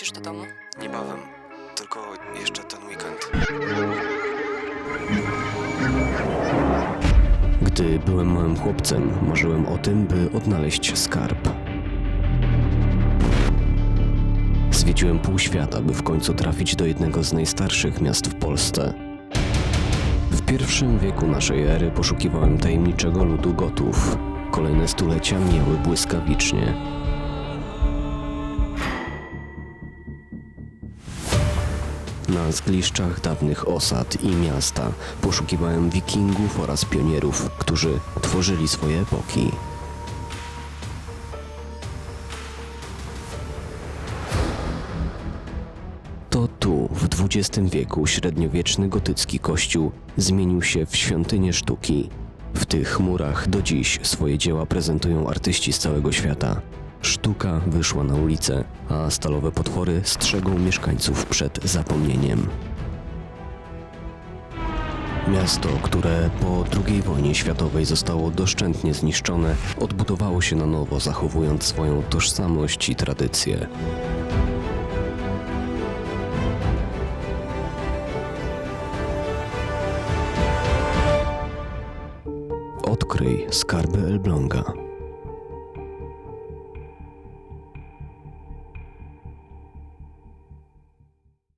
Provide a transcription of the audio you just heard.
wrócisz do domu? Niebawem. Tylko jeszcze ten weekend. Gdy byłem małym chłopcem, marzyłem o tym, by odnaleźć skarb. Zwiedziłem pół świata, by w końcu trafić do jednego z najstarszych miast w Polsce. W pierwszym wieku naszej ery poszukiwałem tajemniczego ludu Gotów. Kolejne stulecia mijały błyskawicznie. Na zgliszczach dawnych osad i miasta poszukiwałem wikingów oraz pionierów, którzy tworzyli swoje epoki. To tu, w XX wieku, średniowieczny gotycki kościół zmienił się w świątynię sztuki. W tych murach do dziś swoje dzieła prezentują artyści z całego świata. Sztuka wyszła na ulicę, a stalowe potwory strzegą mieszkańców przed zapomnieniem. Miasto, które po II wojnie światowej zostało doszczętnie zniszczone, odbudowało się na nowo, zachowując swoją tożsamość i tradycje. Odkryj skarby Elbląga.